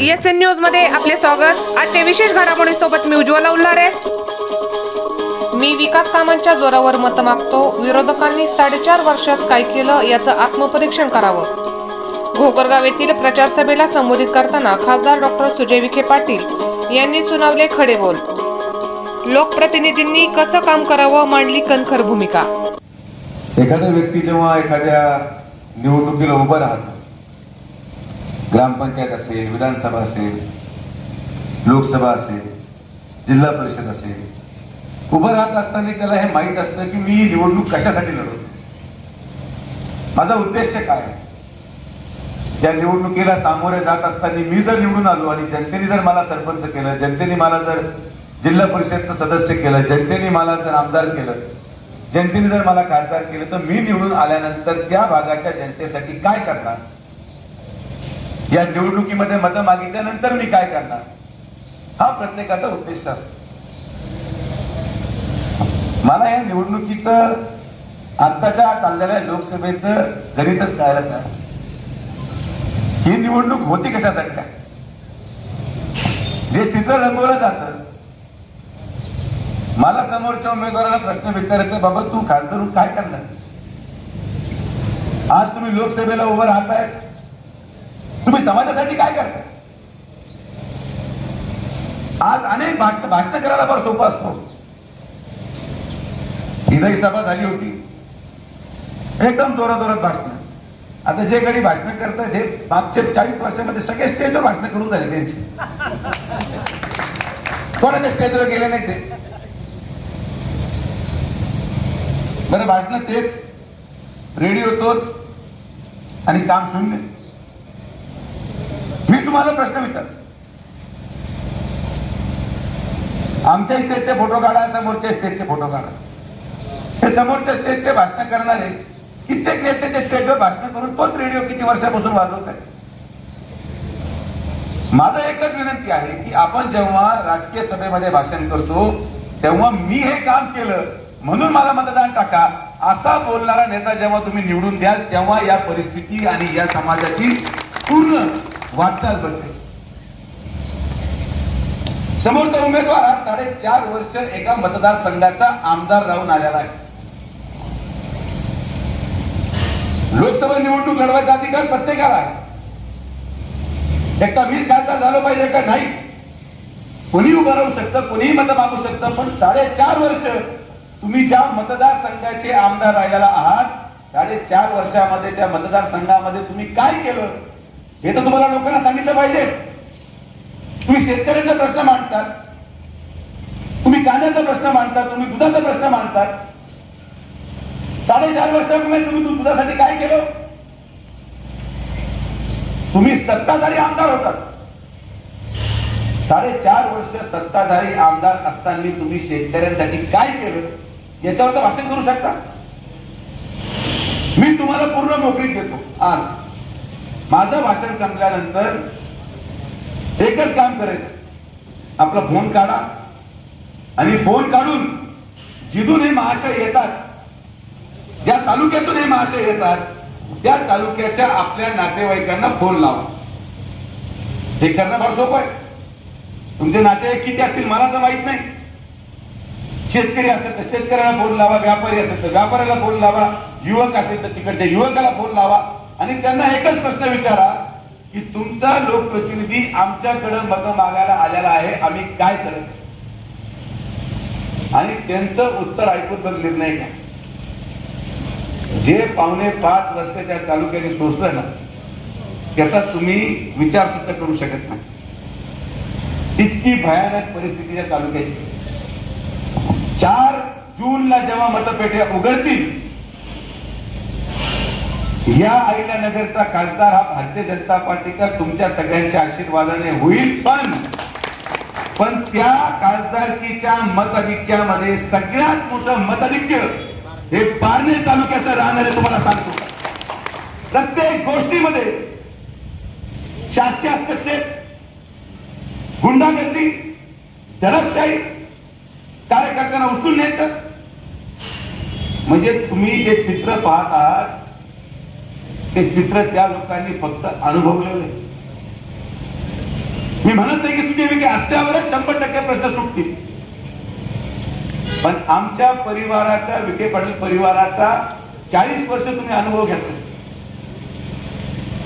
S N न्यूजमध्ये आपले स्वागत. आजच्या विशेष घडामोडी सोबत मी उज्ज्वला उल्हारे. मी विकास कामांच्या जोरावर मत मागतो. विरोधकांनी साडेचार वर्षात काय केलं याचं आत्मपरीक्षण करावं. घोगरगाव येथील प्रचार सभेला संबोधित करताना खासदार डॉक्टर सुजय विखे पाटील यांनी सुनावले खडे बोल. लोकप्रतिनिधींनी कसं काम करावं मांडली कणखर भूमिका. एखाद्या व्यक्ती जेव्हा एखाद्या निवडणुकीला उभं राहतो ग्रामपंचायत असेल विधानसभा असेल लोकसभा असेल जिल्हा परिषद असेल उभं राहत असताना त्याला हे माहीत असतं की मी निवडणूक कशासाठी लढवतो माझा उद्देश काय आहे? या निवडणुकीला सामोरे जात असताना मी जर निवडून आलो आणि जनतेने जर मला सरपंच केलं जनतेने मला जर जिल्हा परिषदचं सदस्य केलं जनतेने मला जर आमदार केलं जनतेने जर मला खासदार केलं तर मी निवडून आल्यानंतर त्या भागाच्या जनतेसाठी काय करणार या निवडणुकीमध्ये मतं मागितल्यानंतर मी काय करणार? हा प्रत्येकाचा उद्देश असतो. मला या निवडणुकीचं आत्ताच्या चाललेल्या लोकसभेचं गणितच कळायला नाही. ही निवडणूक होती कशासाठी काय जे चित्र रंगवलं जात मला समोरच्या उमेदवाराला प्रश्न विचारायचा बाबा तू खासदार काय करणार? आज तुम्ही लोकसभेला उभं राहताय तुम्ही समाजासाठी काय करता? आज अनेक भाषण भाषण करायला फार सोपं असतो. इथंही सभा झाली होती. एकदम जोरात जोरात भाषण. आता जे कधी भाषण करतात हे मागचे चाळीस वर्षामध्ये सगळे स्टेजवर भाषण करून झाले त्यांची. कोणाच्या स्टेजवर गेले नाही ते? बरं भाषण तेच. रेडिओ तोच. आणि काम शून्य. मी तुम्हाला प्रश्न विचार आमच्या स्टेजचे फोटो काढा समोरच्या स्टेजचे फोटो काढा. हे समोरच्या स्टेजचे भाषण करणारे कित्येक नेत्याच्या स्टेजवर भाषण करून तोच रेडिओ किती वर्षापासून वाजवत आहे माझं एकच विनंती आहे की आपण जेव्हा राजकीय सभेमध्ये भाषण करतो तेव्हा मी हे काम केलं म्हणून मला मतदान टाका. असा बोलणारा नेता जेव्हा तुम्ही निवडून द्याल तेव्हा या परिस्थिती आणि या समाजाची पूर्ण वाटचाल बनते समोरचा उमेदवार हा साडेचार वर्ष एका मतदारसंघाचा आमदार राहून आलेला आहे. लोकसभा निवडणूक लढवायचा अधिकार प्रत्येकाला आहे. एकटा मीच खासदार झालो पाहिजे का नाही? कोणी उभं राहू शकतं कोणीही मत मागू शकतं पण साडेचार वर्ष तुम्ही ज्या मतदारसंघाचे आमदार राहिलेला आहात साडेचार वर्षामध्ये त्या मतदारसंघामध्ये तुम्ही काय केलं? हे तर तुम्हाला लोकांना सांगितलं पाहिजे. तुम्ही शेतकऱ्यांचा प्रश्न मांडतात. तुम्ही कांद्याचा प्रश्न मांडतात. तुम्ही दुधाचा प्रश्न मांडतात. साडेचार वर्षापूर्वी तुम्ही दुधासाठी काय केलं? तुम्ही सत्ताधारी आमदार होतात. साडेचार वर्ष सत्ताधारी आमदार असताना तुम्ही शेतकऱ्यांसाठी काय केलं? याच्यावर तर भाषण करू शकता. मी तुम्हाला पूर्ण नोकरी देतो. आज. माझं भाषण संपल्यानंतर एकच काम करायचं. आपला फोन काढा. आणि फोन काढून जिथून हे महाशय येतात ज्या तालुक्यातून हे महाशय येतात त्या तालुक्याच्या आपल्या नातेवाईकांना फोन लावा. हे करणं फार सोपं आहे. तुमचे नातेवाईक किती असतील मला तर माहीत नाही. शेतकरी असेल तर शेतकऱ्याला फोन लावा व्यापारी असेल तर व्यापाऱ्याला फोन लावा युवक असेल तर तिकडच्या युवकाला फोन लावा. आणि त्यांना एकच प्रश्न विचारा की तुमचा लोकप्रतिनिधी आमच्याकडे मत मागायला आलेला आहे आम्ही काय करत? आणि त्यांचं उत्तर ऐकून मग निर्णय घ्या. जे पावणे पाच वर्ष त्या तालुक्याने सोसलं ना त्याचा तुम्ही विचार सुद्धा करू शकत नाही. इतकी भयानक परिस्थिती त्या तालुक्याची. चार जूनला जेव्हा मतपेट्या उघडतील या अहिल्यानगरचा नगरचा खासदार हा भारतीय जनता पार्टीचा तुमच्या सगळ्यांच्या आशीर्वादाने होईल पण पण त्या खासदारकीच्या मताधिक्यामध्ये सगळ्यात मोठं मताधिक्य हे पारनेर तालुक्याचं राहणार आहे तुम्हाला सांगतो. प्रत्येक गोष्टीमध्ये शासकीय हस्तक्षेप गुंडागर्दी दडपशाही कार्यकर्त्यांना उचलून न्यायचं. म्हणजे तुम्ही जे चित्र पाहत आहात ते चित्र त्या लोकांनी फक्त अनुभवलेलं मी म्हणत नाही की तुझे विखे असल्यावरच शंभर टक्के प्रश्न सुटतील. पण आमच्या परिवाराचा विखे पाटील परिवाराचा चाळीस वर्ष तुम्ही अनुभव घेतला.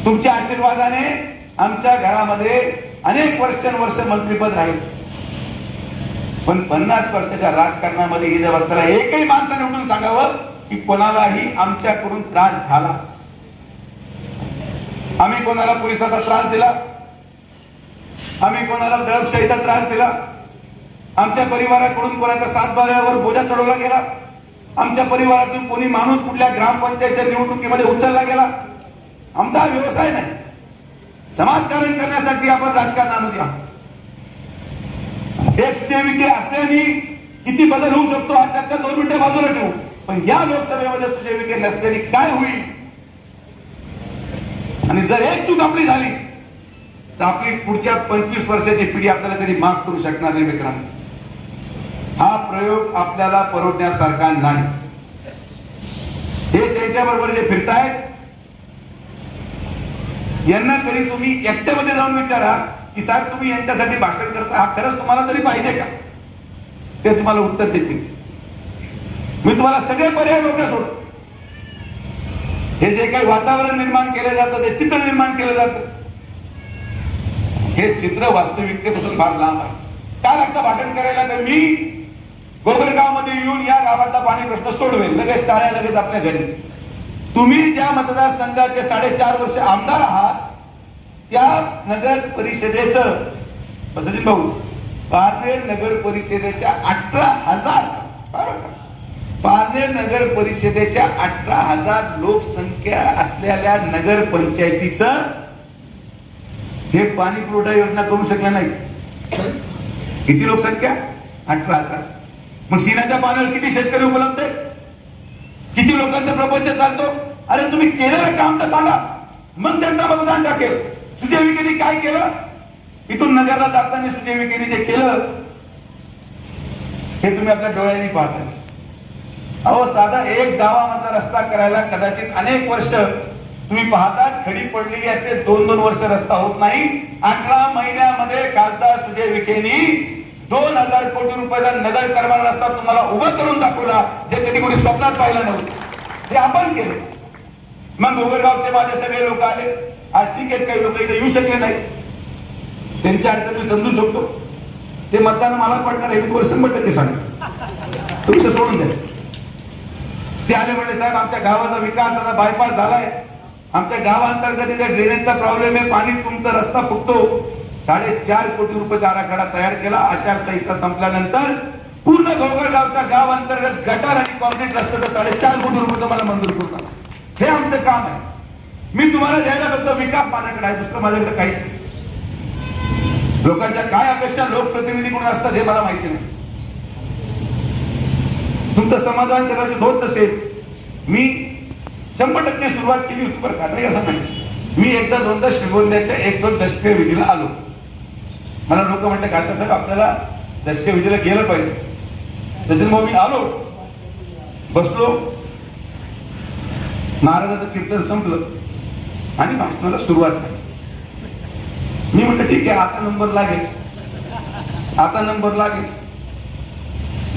तुमच्या आशीर्वादाने आमच्या घरामध्ये अनेक वर्षानुवर्ष मंत्रीपद राहील. पण पन्नास वर्षाच्या राजकारणामध्ये इथे बसताना एकही माणसाने उठून सांगावं की कोणालाही आमच्याकडून त्रास झाला. आम्ही कोणाला पोलिसाचा त्रास दिला? आम्ही कोणाला दळपशाहीचा त्रास दिला? आमच्या परिवाराकडून कोणाच्या सातबाऱ्यावर बोजा चढवला गेला? आमच्या परिवारातून कोणी माणूस कुठल्या ग्रामपंचायतच्या निवडणुकीमध्ये उचलला गेला? आमचा हा व्यवसाय नाही. समाजकारण करण्यासाठी आपण राजकारणामध्ये आहोत. एक सुजय असल्याने किती बदल होऊ शकतो हा चर्चा दोन मिनिटे बाजूला ठेवू. पण या लोकसभेमध्ये सुजय विखे नसल्याने काय होईल? आणि जर एक चूक आपली झाली तर आपली पुढच्या पंचवीस वर्षाची पिढी आपल्याला कधी माफ करू शकणार नाही मित्रांनो. हा प्रयोग आपल्याला परवडण्यासारखा नाही. हे त्यांच्या बरोबर जे फिरतायत यांना कधी तुम्ही एकट्यामध्ये जाऊन विचारा की साहेब तुम्ही यांच्यासाठी भाषण करता हा खरंच तुम्हाला तरी पाहिजे का? ते तुम्हाला उत्तर देतील. मी तुम्हाला सगळे पर्याय डोक्या सोडतो. हे जे काही वातावरण निर्माण केलं जातं ते चित्र निर्माण केलं जातं. हे चित्र वास्तविकतेपासून फार लांब आहे. काय लागतं भाषण करायला? तर मी गोगलगावमध्ये येऊन या गावातला पाणी प्रश्न सोडवेल लगेच टाळ्या लगेच आपल्या घरी. तुम्ही ज्या मतदारसंघाचे साडेचार वर्ष आमदार आहात त्या नगर परिषदेचं सचिन भाऊ पारनेर नगर परिषदेच्या अठरा हजार बरोबर पारनेर नगर परिषदेच्या अठरा हजार लोकसंख्या असलेल्या नगर पंचायतीचं हे पाणी पुरवठा योजना करू शकल्या नाहीत. किती लोकसंख्या? अठरा हजार. मग सिनाच्या पाण्यावर किती शेतकरी उपलब्ध आहे किती लोकांचा प्रपंच चालतो? अरे तुम्ही केलेलं काम तर सांगा. मग जनता मतदान टाकेल. सुजय विकेने काय केलं? इथून नगरला जाताना सुजय विकेने जे केलं हे तुम्ही आपल्या डोळ्यांनी पाहता. अहो साधा एक गावामधला रस्ता करायला कदाचित अनेक वर्ष तुम्ही पाहता खडी पडलेली असते दोन दोन वर्ष रस्ता होत नाही. अठरा महिन्यामध्ये खासदार सुजय विखेनी दोन हजार कोटी रुपयाचा नगर करणारा रस्ता तुम्हाला उभा करून दाखवला जे कधी कोणी स्वप्नात पाहिलं नव्हतं. ते आपण केलं. मग गोगलगावचे माझे सगळे लोक आले. आज ठीक आहेत काही लोक इथे येऊ शकले नाही त्यांच्या अडचण मी समजू शकतो. ते मतदान मला पडणार हे मी तुम्हाला शंभर टक्के सांगतो. सोडून द्या. ते आले म्हणले साहेब आमच्या गावाचा विकास आता बायपास झालाय. आमच्या गावांतर्गत इथे ड्रेनेजचा प्रॉब्लेम आहे पाणी तुमचा रस्ता फुटतो. साडेचार कोटी रुपयाचा आराखडा तयार केला. आचारसंहिता संपल्यानंतर पूर्ण गोगलगावच्या गाव अंतर्गत गटार आणि कॉन्क्रीट रस्त्याचा साडेचार कोटी रुपये तुम्हाला मंजूर करू हे आमचं काम आहे. मी तुम्हाला द्यायला फक्त विकास माझ्याकडे आहे दुसरं माझ्याकडे काहीच नाही. लोकांच्या काय अपेक्षा लोकप्रतिनिधी कोण असतात हे मला माहिती नाही. तुमचं समाधान कदाचित होत नसेल मी शंभर टक्के सुरुवात केली होती बरं का नाही असं नाही. मी एकदा दोनदा श्रीगोंद्याच्या एक दोन दशके विधीला आलो. मला लोक म्हणते काका साहेब आपल्याला दशके विधीला गेलं पाहिजे. सचिन भाऊ मी आलो. बसलो. महाराजाचं कीर्तन संपलं आणि भाषणाला सुरुवात झाली. मी म्हटलं ठीक आहे आता नंबर लागेल. आता नंबर लागेल.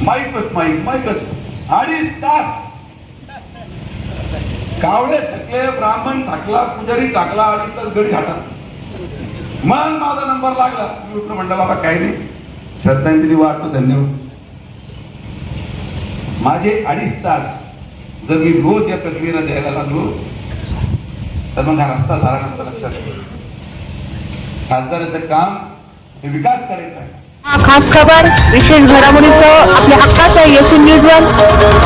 माईकच माईक माईकच. अडीच तास कावळे थकले ब्राह्मण थकला पुजारी थकला अडीच तास गडी हातात मग माझा नंबर लागला. मी उठलो म्हणलं बाबा काही नाही. श्रद्धांजली वाटतो धन्यवाद. माझे अडीच तास जर मी रोज या प्रक्रियेला द्यायला लागलो तर मग हा रस्ता झाला नसता लक्षात खासदाराचं काम हे विकास करायचा आहे. खास खबर विशेष घडामोडीचं आपल्या हक्काचं एस न्यूजवर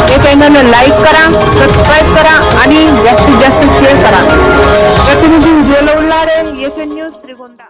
हे चॅनल लाईक करा सबस्क्राईब करा आणि जास्तीत जास्त शेअर करा. प्रतिनिधी उज्ज्वल उल्हारे एस न्यूज त्रिगोंदा